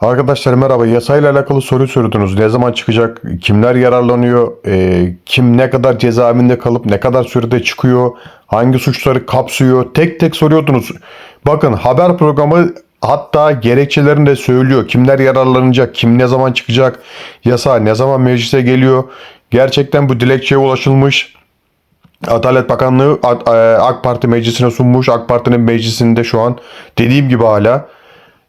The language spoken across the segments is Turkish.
Arkadaşlar merhaba. Yasayla alakalı soru sordunuz. Ne zaman çıkacak? Kimler yararlanıyor? Ee, kim ne kadar cezaevinde kalıp ne kadar sürede çıkıyor? Hangi suçları kapsıyor? Tek tek soruyordunuz. Bakın haber programı hatta gerekçelerini de söylüyor. Kimler yararlanacak? Kim ne zaman çıkacak? Yasa ne zaman meclise geliyor? Gerçekten bu dilekçeye ulaşılmış. Adalet Bakanlığı AK Parti meclisine sunmuş. AK Parti'nin meclisinde şu an dediğim gibi hala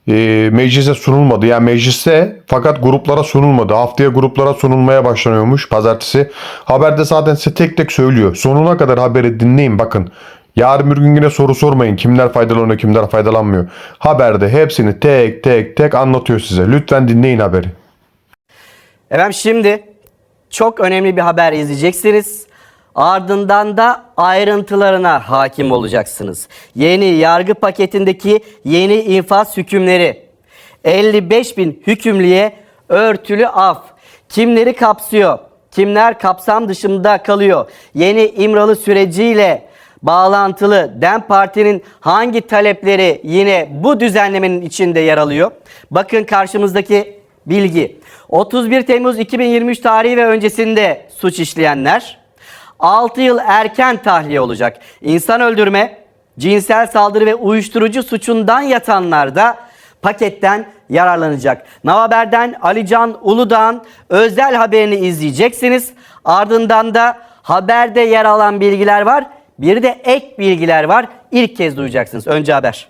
e, meclise sunulmadı. Yani mecliste fakat gruplara sunulmadı. Haftaya gruplara sunulmaya başlanıyormuş pazartesi. Haberde zaten size tek tek söylüyor. Sonuna kadar haberi dinleyin bakın. Yarın bir gün yine soru sormayın. Kimler faydalanıyor, kimler faydalanmıyor. Haberde hepsini tek tek tek anlatıyor size. Lütfen dinleyin haberi. Efendim şimdi çok önemli bir haber izleyeceksiniz. Ardından da ayrıntılarına hakim olacaksınız. Yeni yargı paketindeki yeni infaz hükümleri. 55 bin hükümlüye örtülü af. Kimleri kapsıyor? Kimler kapsam dışında kalıyor? Yeni İmralı süreciyle bağlantılı DEM Parti'nin hangi talepleri yine bu düzenlemenin içinde yer alıyor? Bakın karşımızdaki bilgi. 31 Temmuz 2023 tarihi ve öncesinde suç işleyenler 6 yıl erken tahliye olacak. İnsan öldürme, cinsel saldırı ve uyuşturucu suçundan yatanlar da paketten yararlanacak. Navaber'den Alican Uludağ'ın özel haberini izleyeceksiniz. Ardından da haberde yer alan bilgiler var. Bir de ek bilgiler var. İlk kez duyacaksınız. Önce haber.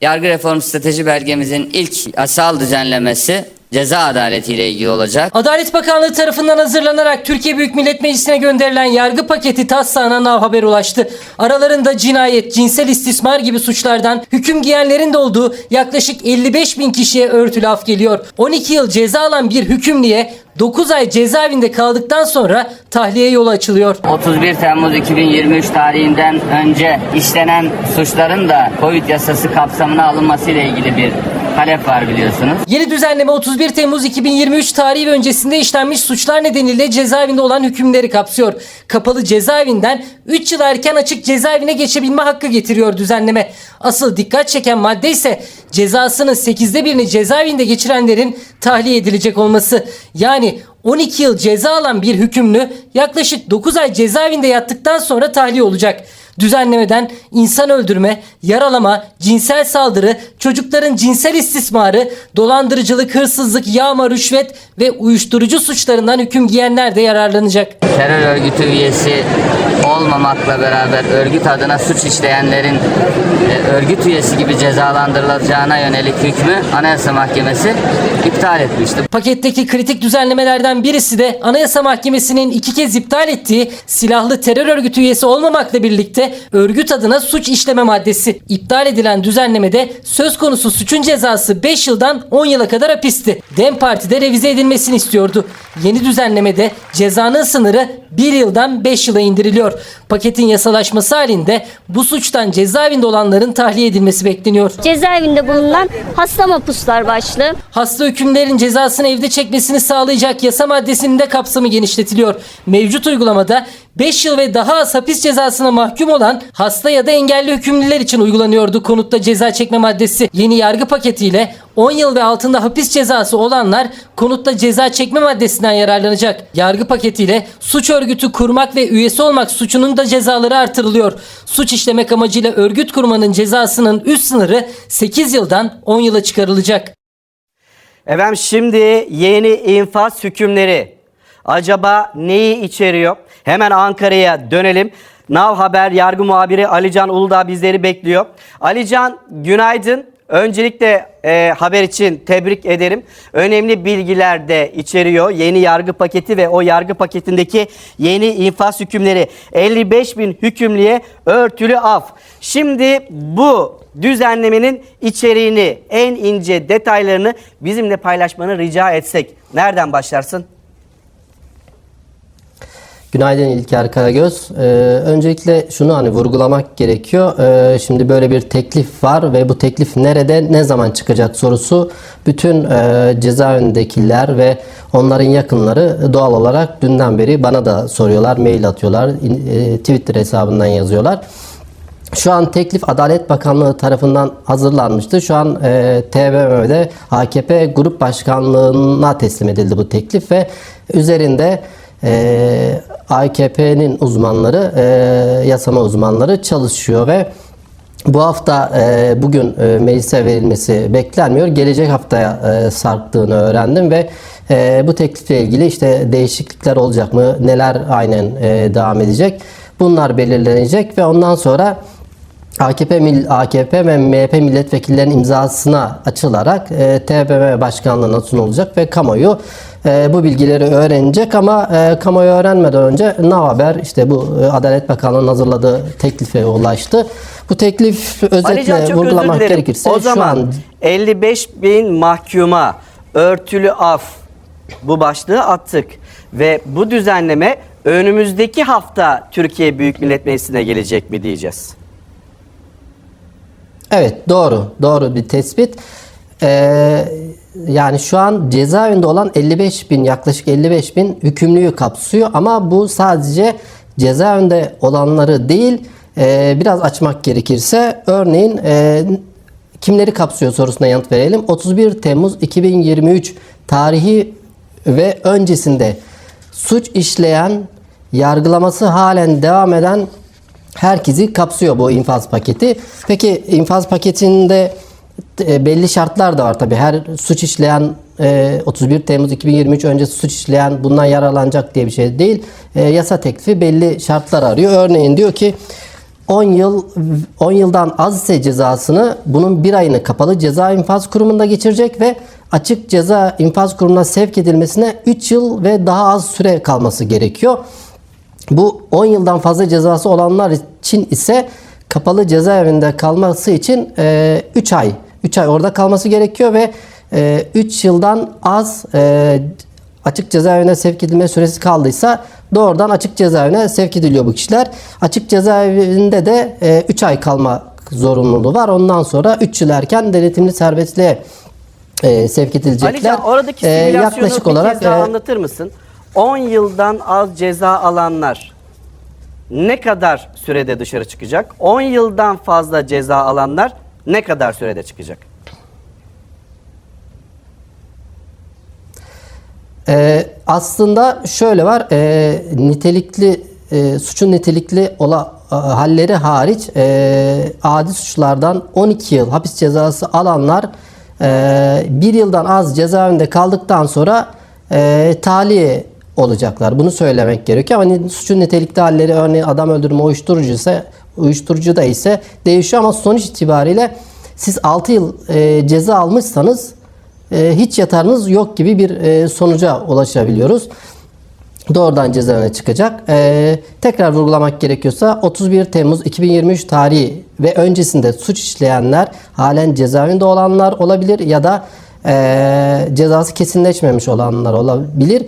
Yargı reform strateji belgemizin ilk yasal düzenlemesi ceza adaleti ile ilgili olacak. Adalet Bakanlığı tarafından hazırlanarak Türkiye Büyük Millet Meclisi'ne gönderilen yargı paketi taslağına nav haber ulaştı. Aralarında cinayet, cinsel istismar gibi suçlardan hüküm giyenlerin de olduğu yaklaşık 55 bin kişiye örtülü af geliyor. 12 yıl ceza alan bir hükümlüye 9 ay cezaevinde kaldıktan sonra tahliye yolu açılıyor. 31 Temmuz 2023 tarihinden önce işlenen suçların da COVID yasası kapsamına alınması ile ilgili bir talep var biliyorsunuz. Yeni düzenleme 31 Temmuz 2023 tarihi ve öncesinde işlenmiş suçlar nedeniyle cezaevinde olan hükümleri kapsıyor. Kapalı cezaevinden 3 yıl erken açık cezaevine geçebilme hakkı getiriyor düzenleme. Asıl dikkat çeken madde ise cezasının 8'de birini cezaevinde geçirenlerin tahliye edilecek olması. Yani 12 yıl ceza alan bir hükümlü yaklaşık 9 ay cezaevinde yattıktan sonra tahliye olacak. Düzenlemeden insan öldürme, yaralama, cinsel saldırı, çocukların cinsel istismarı, dolandırıcılık, hırsızlık, yağma, rüşvet ve uyuşturucu suçlarından hüküm giyenler de yararlanacak. Terör örgütü üyesi olmamakla beraber örgüt adına suç işleyenlerin e, örgüt üyesi gibi cezalandırılacağına yönelik hükmü Anayasa Mahkemesi iptal etmişti. Paketteki kritik düzenlemelerden birisi de Anayasa Mahkemesi'nin iki kez iptal ettiği silahlı terör örgütü üyesi olmamakla birlikte örgüt adına suç işleme maddesi. İptal edilen düzenlemede söz konusu suçun cezası 5 yıldan 10 yıla kadar hapisti. DEM Parti de revize edilmesini istiyordu. Yeni düzenlemede cezanın sınırı 1 yıldan 5 yıla indiriliyor. Paketin yasalaşması halinde bu suçtan cezaevinde olanların tahliye edilmesi bekleniyor. cezaevinde bulunan hasta mapuslar başlığı. Hasta hükümlerin cezasını evde çekmesini sağlayacak yasa maddesinin de kapsamı genişletiliyor. Mevcut uygulamada 5 yıl ve daha az hapis cezasına mahkum olan hasta ya da engelli hükümlüler için uygulanıyordu konutta ceza çekme maddesi. Yeni yargı paketiyle 10 yıl ve altında hapis cezası olanlar konutta ceza çekme maddesinden yararlanacak. Yargı paketiyle suç örgütü kurmak ve üyesi olmak suçunun da cezaları artırılıyor. Suç işlemek amacıyla örgüt kurmanın cezasının üst sınırı 8 yıldan 10 yıla çıkarılacak. Efendim şimdi yeni infaz hükümleri acaba neyi içeriyor? Hemen Ankara'ya dönelim. Nav Haber yargı muhabiri Alican Uludağ bizleri bekliyor. Alican günaydın. Öncelikle e, haber için tebrik ederim. Önemli bilgiler de içeriyor. Yeni yargı paketi ve o yargı paketindeki yeni infaz hükümleri. 55 bin hükümlüye örtülü af. Şimdi bu düzenlemenin içeriğini, en ince detaylarını bizimle paylaşmanı rica etsek. Nereden başlarsın? Günaydın İlker Karagöz. Ee, öncelikle şunu hani vurgulamak gerekiyor. Ee, şimdi böyle bir teklif var ve bu teklif nerede, ne zaman çıkacak sorusu bütün e, cezaevindekiler ve onların yakınları doğal olarak dünden beri bana da soruyorlar, mail atıyorlar, e, Twitter hesabından yazıyorlar. Şu an teklif Adalet Bakanlığı tarafından hazırlanmıştı. Şu an e, TBMM'de AKP Grup Başkanlığı'na teslim edildi bu teklif ve üzerinde e, AKP'nin uzmanları, e, yasama uzmanları çalışıyor ve bu hafta e, bugün e, meclise verilmesi beklenmiyor. Gelecek haftaya e, sarktığını öğrendim ve e, bu teklifle ilgili işte değişiklikler olacak mı? Neler aynen e, devam edecek? Bunlar belirlenecek ve ondan sonra AKP AKP ve MHP milletvekillerinin imzasına açılarak e, TBMM başkanlığına sunulacak ve kamuoyu e, bu bilgileri öğrenecek ama e, kamuoyu öğrenmeden önce ne haber işte bu e, Adalet Bakanlığı'nın hazırladığı teklife ulaştı. Bu teklif özetle vurgulamak gerekirse o şu zaman an 55 bin mahkuma örtülü af bu başlığı attık ve bu düzenleme önümüzdeki hafta Türkiye Büyük Millet Meclisi'ne gelecek mi diyeceğiz. Evet doğru. Doğru bir tespit. Ee, yani şu an cezaevinde olan 55 bin yaklaşık 55 bin hükümlüyü kapsıyor ama bu sadece cezaevinde olanları değil e, biraz açmak gerekirse örneğin e, kimleri kapsıyor sorusuna yanıt verelim. 31 Temmuz 2023 tarihi ve öncesinde suç işleyen yargılaması halen devam eden herkesi kapsıyor bu infaz paketi. Peki infaz paketinde belli şartlar da var tabii. Her suç işleyen e, 31 Temmuz 2023 öncesi suç işleyen bundan yararlanacak diye bir şey değil. E, yasa teklifi belli şartlar arıyor. Örneğin diyor ki 10 yıl 10 yıldan az ise cezasını bunun bir ayını kapalı ceza infaz kurumunda geçirecek ve açık ceza infaz kurumuna sevk edilmesine 3 yıl ve daha az süre kalması gerekiyor. Bu 10 yıldan fazla cezası olanlar için ise kapalı cezaevinde kalması için 3 ay 3 ay orada kalması gerekiyor ve 3 yıldan az e, açık cezaevine sevk edilme süresi kaldıysa doğrudan açık cezaevine sevk ediliyor bu kişiler. Açık cezaevinde de 3 ay kalma zorunluluğu var. Ondan sonra 3 yıl erken denetimli serbestliğe e, sevk edilecekler. Alican oradaki E, yaklaşık bir olarak kez daha e, anlatır mısın? 10 yıldan az ceza alanlar ne kadar sürede dışarı çıkacak? 10 yıldan fazla ceza alanlar ne kadar sürede çıkacak? Ee, aslında şöyle var, e, nitelikli e, suçun nitelikli ola e, halleri hariç e, adi suçlardan 12 yıl hapis cezası alanlar e, bir yıldan az cezaevinde kaldıktan sonra e, tahliye olacaklar. Bunu söylemek gerekiyor. Ama suçun nitelikli halleri örneğin adam öldürme uyuşturucu ise uyuşturucu da ise değişiyor ama sonuç itibariyle siz 6 yıl e, ceza almışsanız e, hiç yatarınız yok gibi bir e, sonuca ulaşabiliyoruz. Doğrudan cezaevine çıkacak. E, tekrar vurgulamak gerekiyorsa 31 Temmuz 2023 tarihi ve öncesinde suç işleyenler halen cezaevinde olanlar olabilir ya da e, cezası kesinleşmemiş olanlar olabilir.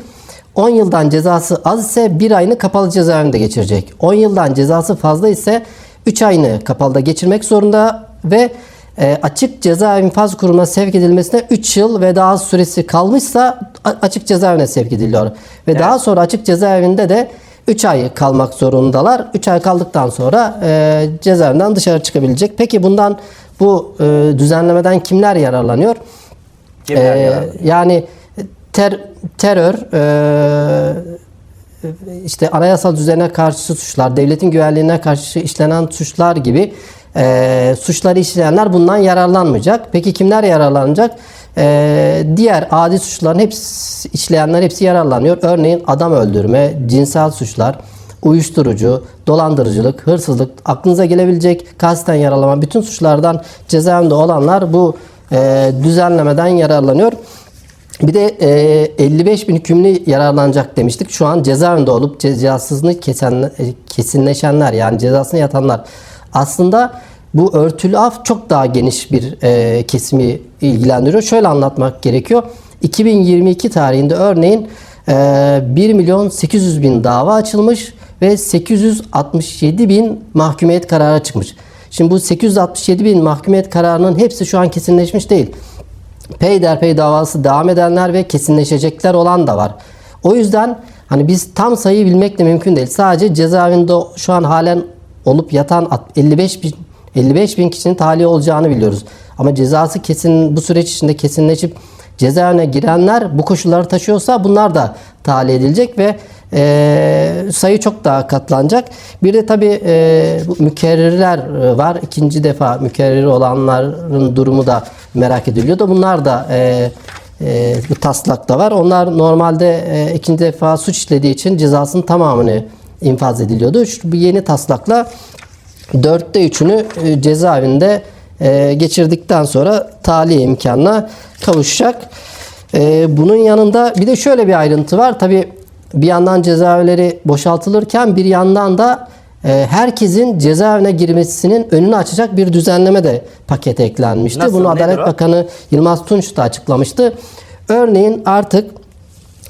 10 yıldan cezası az ise bir ayını kapalı cezaevinde geçirecek. 10 yıldan cezası fazla ise 3 ayını kapalıda geçirmek zorunda ve e, açık ceza infaz kurumuna sevk edilmesine 3 yıl ve daha süresi kalmışsa açık cezaevine sevk ediliyor. Ve daha sonra açık cezaevinde de 3 ay kalmak zorundalar. 3 ay kaldıktan sonra e, cezaevinden dışarı çıkabilecek. Peki bundan bu e, düzenlemeden kimler yararlanıyor? Kimler Ee, yararlanıyor? yani ter, terör, e, işte anayasal düzene karşı suçlar, devletin güvenliğine karşı işlenen suçlar gibi e, suçları işleyenler bundan yararlanmayacak. Peki kimler yararlanacak? E, diğer adi suçların hepsi işleyenler hepsi yararlanıyor. Örneğin adam öldürme, cinsel suçlar, uyuşturucu, dolandırıcılık, hırsızlık, aklınıza gelebilecek kasten yaralama bütün suçlardan cezaevinde olanlar bu e, düzenlemeden yararlanıyor. Bir de e, 55 bin hükümlü yararlanacak demiştik. Şu an cezaevinde olup cezasını kesen, e, kesinleşenler yani cezasını yatanlar. Aslında bu örtülü af çok daha geniş bir e, kesimi ilgilendiriyor. Şöyle anlatmak gerekiyor. 2022 tarihinde örneğin e, 1 milyon 800 bin dava açılmış ve 867 bin mahkumiyet kararı çıkmış. Şimdi bu 867 bin mahkumiyet kararının hepsi şu an kesinleşmiş değil peyderpey davası devam edenler ve kesinleşecekler olan da var. O yüzden hani biz tam sayıyı bilmek de mümkün değil. Sadece cezaevinde şu an halen olup yatan at- 55 bin 55 bin kişinin tahliye olacağını biliyoruz. Ama cezası kesin bu süreç içinde kesinleşip cezaevine girenler bu koşulları taşıyorsa bunlar da tahliye edilecek ve e, sayı çok daha katlanacak. Bir de tabii e, mükerrirler e, var. İkinci defa mükerrir olanların durumu da merak ediliyordu. Bunlar da e, e, bu taslakta var. Onlar normalde e, ikinci defa suç işlediği için cezasının tamamını infaz ediliyordu. Şu, bu yeni taslakla dörtte üçünü e, cezaevinde e, geçirdikten sonra tahliye imkanına kavuşacak. E, bunun yanında bir de şöyle bir ayrıntı var. Tabi bir yandan cezaevleri boşaltılırken bir yandan da e, herkesin cezaevine girmesinin önünü açacak bir düzenleme de pakete eklenmişti. Nasıl, Bunu Adalet o? Bakanı Yılmaz Tunç da açıklamıştı. Örneğin artık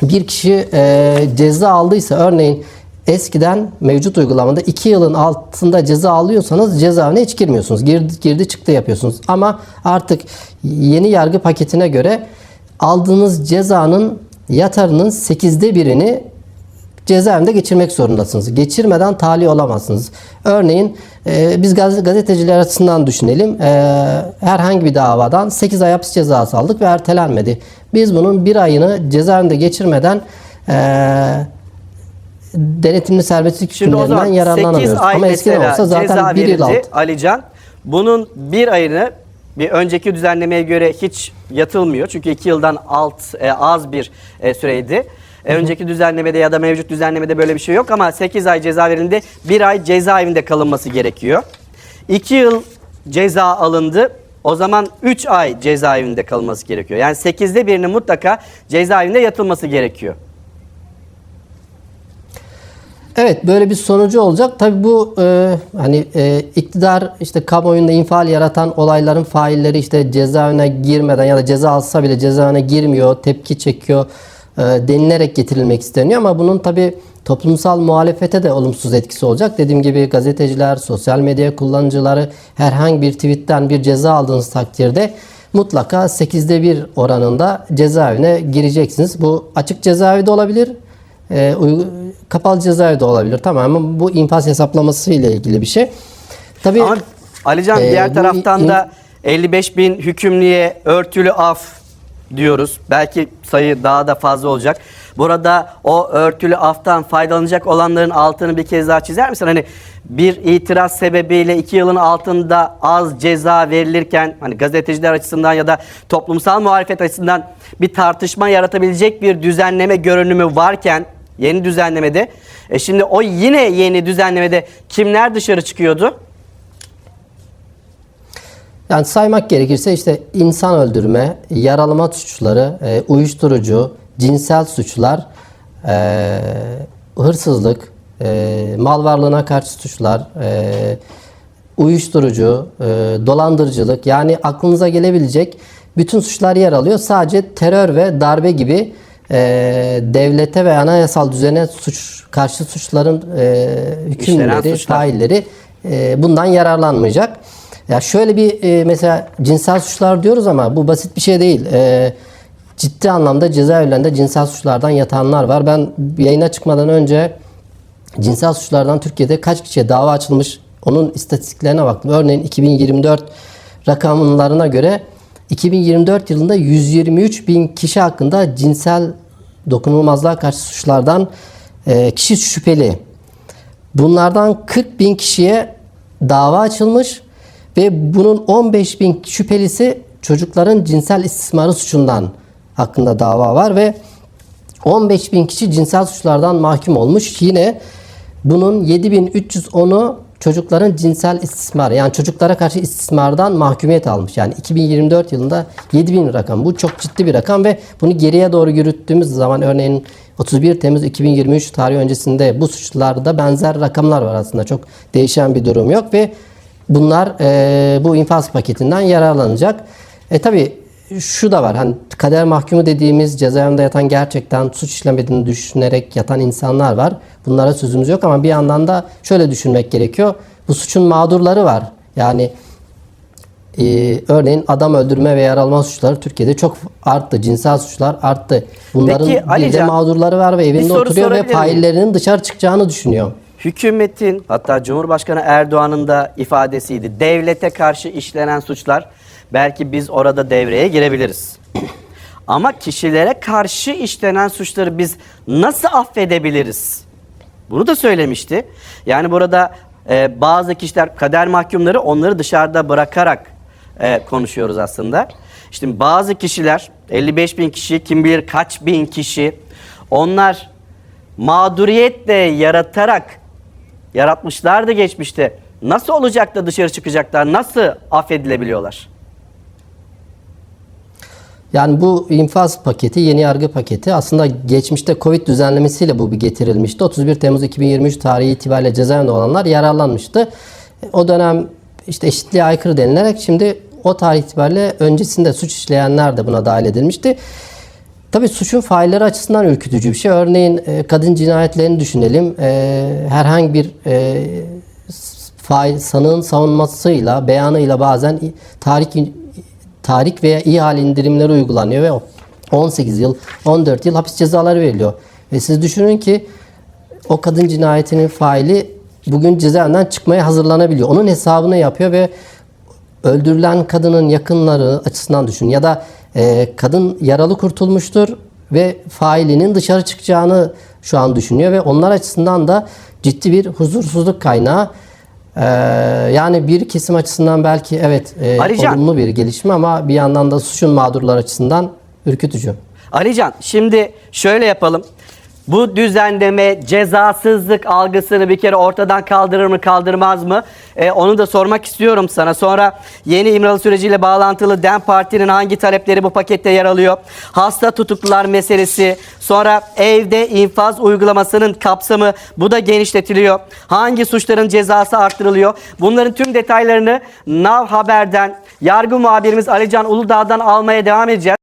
bir kişi e, ceza aldıysa örneğin eskiden mevcut uygulamada 2 yılın altında ceza alıyorsanız cezaevine hiç girmiyorsunuz. Girdi, girdi çıktı yapıyorsunuz. Ama artık yeni yargı paketine göre aldığınız cezanın yatarının 8'de birini cezaevinde geçirmek zorundasınız. Geçirmeden tahliye olamazsınız. Örneğin e, biz gaz- gazeteciler açısından düşünelim. E, herhangi bir davadan 8 ay hapis cezası aldık ve ertelenmedi. Biz bunun bir ayını cezaevinde geçirmeden e, denetimli serbestlik hükümlerinden zaman 8 yararlanamıyoruz. Ama eskiden olsa zaten bir yıl verildi altı. Alican. Bunun bir ayını bir önceki düzenlemeye göre hiç yatılmıyor. Çünkü 2 yıldan alt e, az bir e, süreydi. E, önceki düzenlemede ya da mevcut düzenlemede böyle bir şey yok ama 8 ay ceza verildi. Bir ay cezaevinde kalınması gerekiyor. 2 yıl ceza alındı. O zaman 3 ay cezaevinde kalınması gerekiyor. Yani 8'de birinin mutlaka cezaevinde yatılması gerekiyor. Evet böyle bir sonucu olacak. Tabi bu e, hani e, iktidar işte kamuoyunda infial yaratan olayların failleri işte cezaevine girmeden ya da ceza alsa bile cezaevine girmiyor, tepki çekiyor denilerek getirilmek isteniyor ama bunun tabi toplumsal muhalefete de olumsuz etkisi olacak. Dediğim gibi gazeteciler, sosyal medya kullanıcıları herhangi bir tweetten bir ceza aldığınız takdirde mutlaka 8'de 1 oranında cezaevine gireceksiniz. Bu açık cezaevi de olabilir, e, kapalı cezaevi de olabilir. Tamamen bu infaz hesaplaması ile ilgili bir şey. Tabii Ama Alican Ee, diğer taraftan da 55 bin hükümlüye örtülü af diyoruz. Belki sayı daha da fazla olacak. Burada o örtülü aftan faydalanacak olanların altını bir kez daha çizer misin? Hani bir itiraz sebebiyle iki yılın altında az ceza verilirken hani gazeteciler açısından ya da toplumsal muhalefet açısından bir tartışma yaratabilecek bir düzenleme görünümü varken yeni düzenlemede e şimdi o yine yeni düzenlemede kimler dışarı çıkıyordu? Yani saymak gerekirse işte insan öldürme, yaralama suçları, e, uyuşturucu, cinsel suçlar, e, hırsızlık, e, mal varlığına karşı suçlar, e, uyuşturucu, e, dolandırıcılık yani aklınıza gelebilecek bütün suçlar yer alıyor. Sadece terör ve darbe gibi e, devlete ve anayasal düzene suç karşı suçların e, hükümleri, failleri e, bundan yararlanmayacak. Ya şöyle bir e, mesela cinsel suçlar diyoruz ama bu basit bir şey değil. E, ciddi anlamda cezaevlerinde cinsel suçlardan yatanlar var. Ben yayına çıkmadan önce cinsel suçlardan Türkiye'de kaç kişiye dava açılmış onun istatistiklerine baktım. Örneğin 2024 rakamlarına göre 2024 yılında 123 bin kişi hakkında cinsel dokunulmazlığa karşı suçlardan e, kişi şüpheli. Bunlardan 40 bin kişiye dava açılmış ve bunun 15 bin şüphelisi çocukların cinsel istismarı suçundan hakkında dava var ve 15 bin kişi cinsel suçlardan mahkum olmuş. Yine bunun 7310'u çocukların cinsel istismar yani çocuklara karşı istismardan mahkumiyet almış. Yani 2024 yılında 7000 rakam. Bu çok ciddi bir rakam ve bunu geriye doğru yürüttüğümüz zaman örneğin 31 Temmuz 2023 tarihi öncesinde bu suçlarda benzer rakamlar var aslında. Çok değişen bir durum yok ve bunlar e, bu infaz paketinden yararlanacak. E tabi şu da var. Hani kader mahkumu dediğimiz cezaevinde yatan gerçekten suç işlemediğini düşünerek yatan insanlar var. Bunlara sözümüz yok ama bir yandan da şöyle düşünmek gerekiyor. Bu suçun mağdurları var. Yani e, örneğin adam öldürme ve yaralama suçları Türkiye'de çok arttı. Cinsel suçlar arttı. Bunların Peki, bir de mağdurları var ve evinde oturuyor ve faillerinin dışarı çıkacağını düşünüyor. Hükümetin hatta Cumhurbaşkanı Erdoğan'ın da ifadesiydi. Devlete karşı işlenen suçlar belki biz orada devreye girebiliriz. Ama kişilere karşı işlenen suçları biz nasıl affedebiliriz? Bunu da söylemişti. Yani burada e, bazı kişiler kader mahkumları onları dışarıda bırakarak e, konuşuyoruz aslında. İşte bazı kişiler 55 bin kişi kim bilir kaç bin kişi onlar mağduriyetle yaratarak yaratmışlardı geçmişte. Nasıl olacak da dışarı çıkacaklar? Nasıl affedilebiliyorlar? Yani bu infaz paketi, yeni yargı paketi aslında geçmişte Covid düzenlemesiyle bu bir getirilmişti. 31 Temmuz 2023 tarihi itibariyle cezaevinde olanlar yararlanmıştı. O dönem işte eşitliğe aykırı denilerek şimdi o tarih itibariyle öncesinde suç işleyenler de buna dahil edilmişti. Tabii suçun failleri açısından ürkütücü bir şey. Örneğin e, kadın cinayetlerini düşünelim. E, herhangi bir e, fail, sanığın savunmasıyla, beyanıyla bazen tahrik, tahrik veya ihale indirimleri uygulanıyor ve o 18 yıl, 14 yıl hapis cezaları veriliyor. Ve siz düşünün ki o kadın cinayetinin faili bugün cezaevinden çıkmaya hazırlanabiliyor. Onun hesabını yapıyor ve öldürülen kadının yakınları açısından düşün ya da e, kadın yaralı kurtulmuştur ve failinin dışarı çıkacağını şu an düşünüyor ve onlar açısından da ciddi bir huzursuzluk kaynağı. E, yani bir kesim açısından belki evet e, Alican. olumlu bir gelişme ama bir yandan da suçun mağdurlar açısından ürkütücü. Alican şimdi şöyle yapalım. Bu düzenleme cezasızlık algısını bir kere ortadan kaldırır mı kaldırmaz mı? Ee, onu da sormak istiyorum sana. Sonra yeni İmralı süreciyle bağlantılı DEM Parti'nin hangi talepleri bu pakette yer alıyor? Hasta tutuklular meselesi. Sonra evde infaz uygulamasının kapsamı bu da genişletiliyor. Hangi suçların cezası arttırılıyor? Bunların tüm detaylarını Nav Haber'den yargı muhabirimiz Alican Uludağ'dan almaya devam edeceğiz.